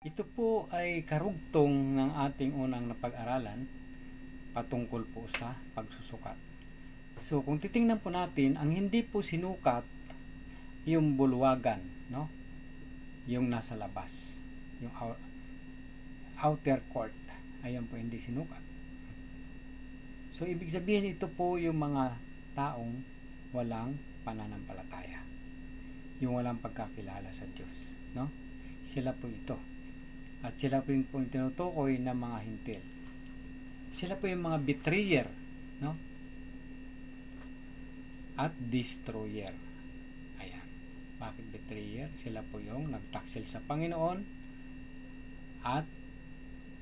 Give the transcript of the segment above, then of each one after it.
Ito po ay karugtong ng ating unang napag-aralan patungkol po sa pagsusukat. So kung titingnan po natin, ang hindi po sinukat yung bulwagan, no? Yung nasa labas, yung ou- outer court, ayan po hindi sinukat. So ibig sabihin ito po yung mga taong walang pananampalataya. Yung walang pagkakilala sa Diyos, no? Sila po ito. At sila po yung, po yung tinutukoy ng mga hintil. Sila po yung mga betrayer, no? At destroyer. Ayan. Bakit betrayer? Sila po yung nagtaksil sa Panginoon at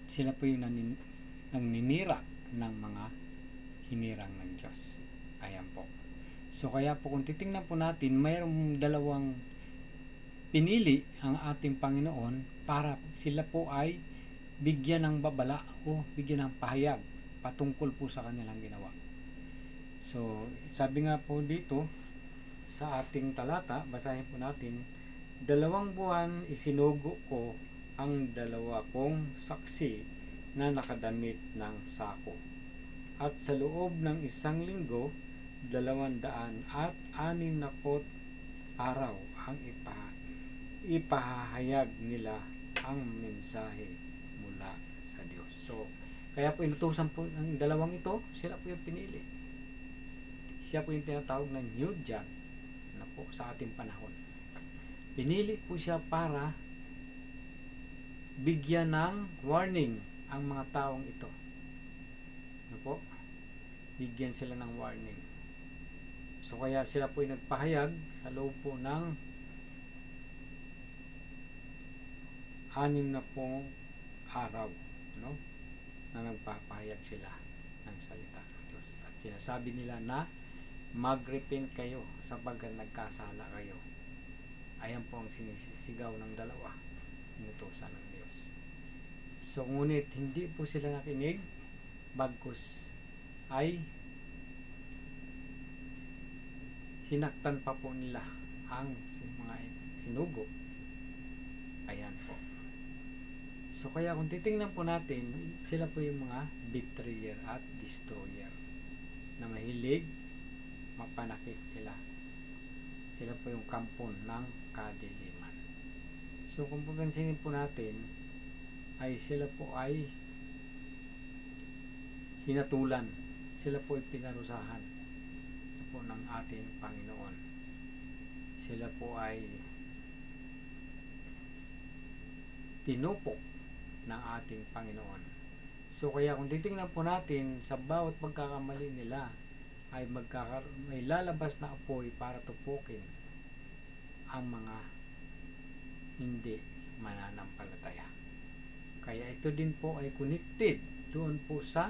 sila po yung nanin, nangninira ng mga hinirang ng Diyos. Ayan po. So kaya po kung titingnan po natin, mayroong dalawang pinili ang ating Panginoon para sila po ay bigyan ng babala o bigyan ng pahayag patungkol po sa kanilang ginawa. So, sabi nga po dito sa ating talata, basahin po natin, dalawang buwan isinugo ko ang dalawa kong saksi na nakadamit ng sako. At sa loob ng isang linggo, dalawang daan at anim na pot araw ang ipa ipahahayag nila ang mensahe mula sa Diyos. So, kaya po inutusan po ang dalawang ito, sila po yung pinili. Siya po yung tinatawag na New John na po sa ating panahon. Pinili po siya para bigyan ng warning ang mga taong ito. Ano po? Bigyan sila ng warning. So kaya sila po yung nagpahayag sa loob po ng anim na pong araw no? na nagpapahayag sila ng salita ng Diyos. At sinasabi nila na mag-repent kayo sapagkat nagkasala kayo. Ayan po ang sinisigaw ng dalawa. Tinutusan ng Diyos. So ngunit hindi po sila nakinig bagkus ay sinaktan pa po nila ang mga sinugo. Ayan po. So kaya kung titingnan po natin, sila po yung mga betrayer at destroyer na mahilig mapanakit sila. Sila po yung kampon ng kadiliman. So kung papansinin po natin, ay sila po ay hinatulan. Sila po ay pinarusahan na po ng ating Panginoon. Sila po ay tinupok ng ating Panginoon. So kaya kung titingnan po natin sa bawat pagkakamali nila ay magkakar- may lalabas na apoy para tupukin ang mga hindi mananampalataya. Kaya ito din po ay connected doon po sa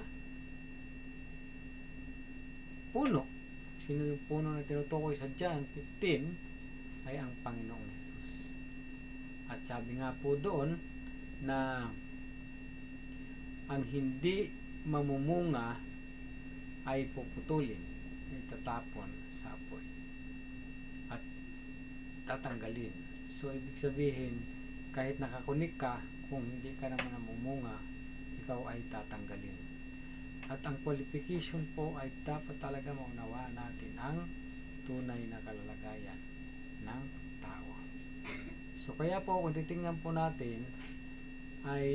puno. Sino yung puno na tinutukoy sa John 15 ay ang Panginoong Yesus. At sabi nga po doon na ang hindi mamumunga ay puputulin, ay tatapon sa apoy at tatanggalin. So, ibig sabihin, kahit nakakunik ka, kung hindi ka naman namumunga, ikaw ay tatanggalin. At ang qualification po ay dapat talaga maunawaan natin ang tunay na kalalagayan ng tao. So kaya po kung titingnan po natin ay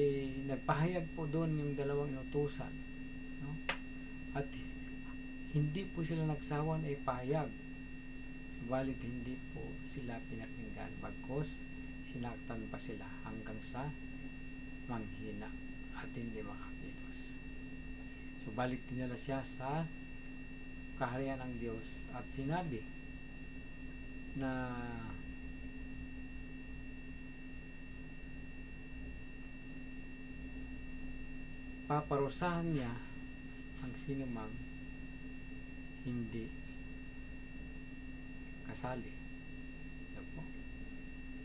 nagpahayag po doon yung dalawang inutusan. No? At hindi po sila nagsawan ay pahayag. Subalit hindi po sila pinakinggan bagkos sinaktan pa sila hanggang sa manghina at hindi makakilos. Subalit dinala siya sa kaharian ng Diyos at sinabi na paparusahan niya ang sinumang hindi kasali. Ano po?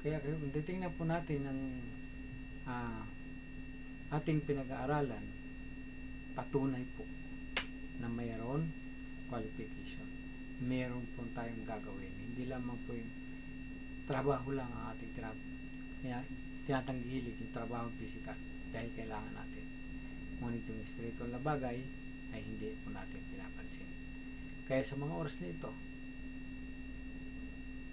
Kaya kung titingnan po natin ang ah, ating pinag-aaralan, patunay po na mayroon qualification. Meron po tayong gagawin. Hindi lamang po yung trabaho lang ang ating trabaho. Kaya tinatanggilik yung trabaho physical dahil kailangan natin. Ngunit yung spiritual na bagay ay hindi po natin pinapansin. Kaya sa mga oras na ito,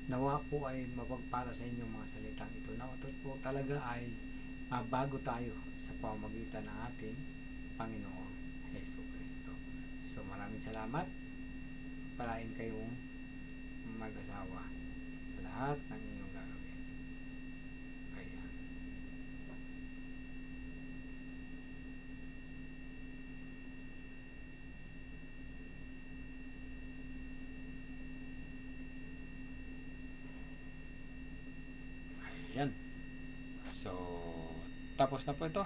nawa po ay mapagpala sa inyong mga salitang ito na ito po talaga ay mabago tayo sa pamamagitan ng ating Panginoong Heso Kristo. So maraming salamat. Palain kayong mag-asawa sa lahat ng inyong gagawin. Ayan. Ayan. So, tapos na po ito.